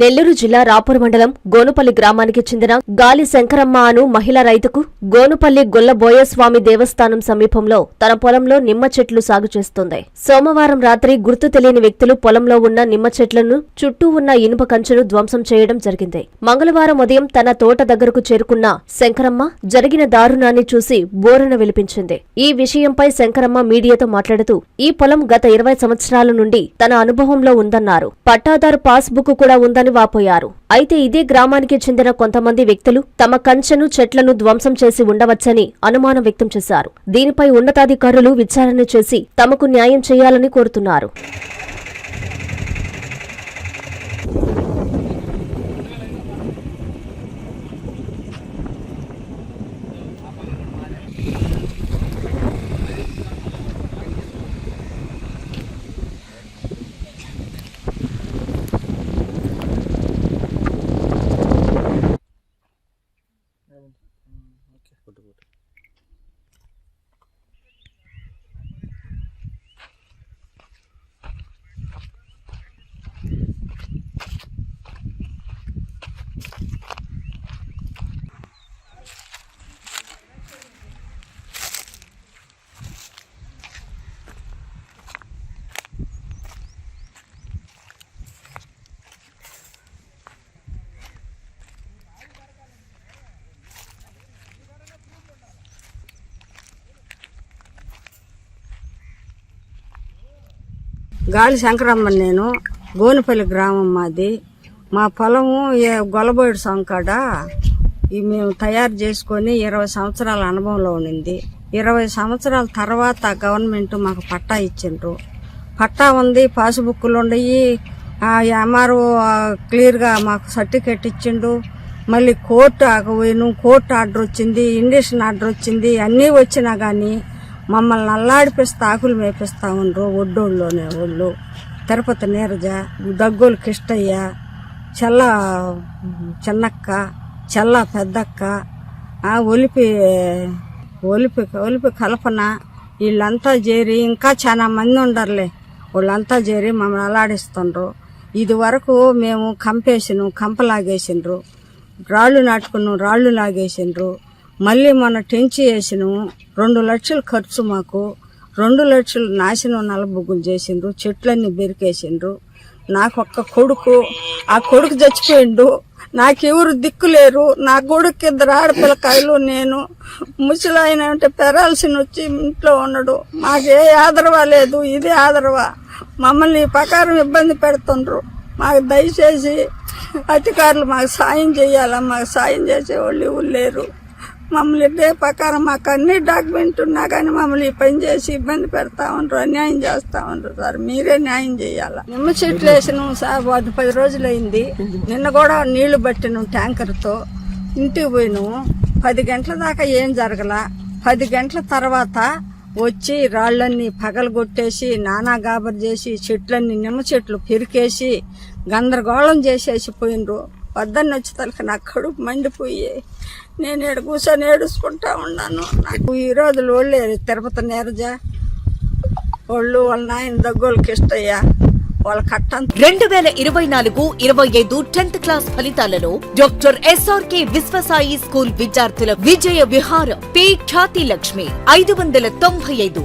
నెల్లూరు జిల్లా రాపూర్ మండలం గోనుపల్లి గ్రామానికి చెందిన గాలి శంకరమ్మ అను మహిళా రైతుకు గోనుపల్లి గొల్ల బోయస్వామి దేవస్థానం సమీపంలో తన పొలంలో నిమ్మ చెట్లు సాగు చేస్తోంది. సోమవారం రాత్రి గుర్తు తెలియని వ్యక్తులు పొలంలో ఉన్న నిమ్మ చెట్లను చుట్టూ ఉన్న ఇనుప కంచెను ధ్వంసం చేయడం జరిగింది. మంగళవారం ఉదయం తన తోట దగ్గరకు చేరుకున్న శంకరమ్మ జరిగిన దారుణాన్ని చూసి బోరన విలిపించింది. ఈ విషయంపై శంకరమ్మ మీడియాతో మాట్లాడుతూ ఈ పొలం గత ఇరవై సంవత్సరాల నుండి తన అనుభవంలో ఉందన్నారు. పట్టాదారు పాస్ బుక్ కూడా ఉందని వాపోయారు. అయితే ఇదే గ్రామానికి చెందిన కొంతమంది వ్యక్తులు తమ కంచెను చెట్లను ధ్వంసం చేసి ఉండవచ్చని అనుమానం వ్యక్తం చేశారు. దీనిపై ఉన్నతాధికారులు విచారణ చేసి తమకు న్యాయం చేయాలని కోరుతున్నారు. గాలి శంకరమ్మ నేను గోనిపల్లి గ్రామం మాది. మా పొలము ఏ- గొల్లబోయిడు సంకాడ ఈ మేము తయారు చేసుకొని ఇరవై సంవత్సరాల అనుభవంలో ఉండింది. ఇరవై సంవత్సరాల తర్వాత గవర్నమెంట్ మాకు పట్టా ఇచ్చిండ్రు. పట్టా ఉంది పాస్బుక్లు ఉండయి. ఎంఆర్ఓ క్లియర్గా మాకు సర్టిఫికెట్ ఇచ్చిండు. మళ్ళీ కోర్టు పోయిను కోర్టు ఆర్డర్ వచ్చింది ఇండిషన్ ఆర్డర్ వచ్చింది అన్నీ వచ్చినా కానీ మమ్మల్ని అల్లాడిపిస్తా ఆకులు మేపిస్తా ఉండ్రు ఒడ్డోళ్ళలోనే వాళ్ళు తిరుపతి నీరజ దగ్గోలు కిష్టయ్య చెల్ల చిన్నక్క చెల్ల పెద్దక్క ఒలిపి ఒలిపి ఒలిపి కల్పన వీళ్ళంతా చేరి ఇంకా చాలా మంది ఉండరులే. వాళ్ళంతా చేరి మమ్మల్ని అల్లాడిస్తుండ్రు. ఇది వరకు మేము కంపేసిను కంపలాగేసిండ్రు. రాళ్ళు నాటుకున్నాం రాళ్ళు లాగేసిండ్రు. మళ్ళీ మొన్న టెంచి వేసినాము రెండు లక్షలు ఖర్చు మాకు. రెండు లక్షలు నాశనం నలభుగులు చేసిండ్రు. చెట్లన్నీ బెరికేసిండ్రు. నాకు ఒక్క కొడుకు. ఆ కొడుకు చచ్చిపోయిండు. నాకెవరు దిక్కు లేరు. నా కొడుకు ఇద్దరు ఆడపిల్లకాయలు నేను. ముసలాయన అంటే పెరాల్సిన వచ్చి ఇంట్లో ఉండడు. మాకే ఆదరవా లేదు. ఇదే ఆదరవా. మమ్మల్ని ప్రకారం ఇబ్బంది పెడుతుండ్రు. మాకు దయచేసి అధికారులు మాకు సాయం చేయాలా? మాకు సాయం చేసేవాళ్ళు ఎవరు లేరు. మమ్మల్ని డే ప్రకారం మాకు అన్ని డాక్యుమెంట్ ఉన్నా కానీ మమ్మల్ని ఈ పని చేసి ఇబ్బంది పెడతా ఉండరు అన్యాయం చేస్తా ఉండరు సార్. మీరే న్యాయం చేయాలా? నిమ్మ చెట్లు వేసినాం సార్ అది పది రోజులు అయింది నిన్న కూడా నీళ్ళు పట్టినాం ట్యాంకర్తో. ఇంటికి పోయినాము పది గంటల దాకా ఏం జరగల? పది గంటల తర్వాత వచ్చి రాళ్ళన్నీ పగలగొట్టేసి నానా గాబర్ చేసి చెట్లన్నీ నిమ్మ చెట్లు పెరికేసి గందరగోళం చేసేసి పోయినరు. వద్దని వచ్చి తలక నా కడుపు మండిపోయి. నేను ఏడు కూర్చొని ఏడుచుకుంటా ఉన్నాను. నాకు ఈ రోజులు ఒళ్ళు తిరుపతి నేరజా. వాళ్ళు వాళ్ళ నాయన దగ్గోళ్ళకి ఇష్టయ్యా వాళ్ళ కట్టంత రెండు వేల ఇరవై నాలుగు ఇరవై ఐదు టెన్త్ క్లాస్ ఫలితాలలో డాక్టర్ ఎస్ఆర్కే విశ్వసాయి స్కూల్ విద్యార్థుల విజయ విహార పి ఖ్యాతి లక్ష్మి ఐదు వందల తొంభై ఐదు.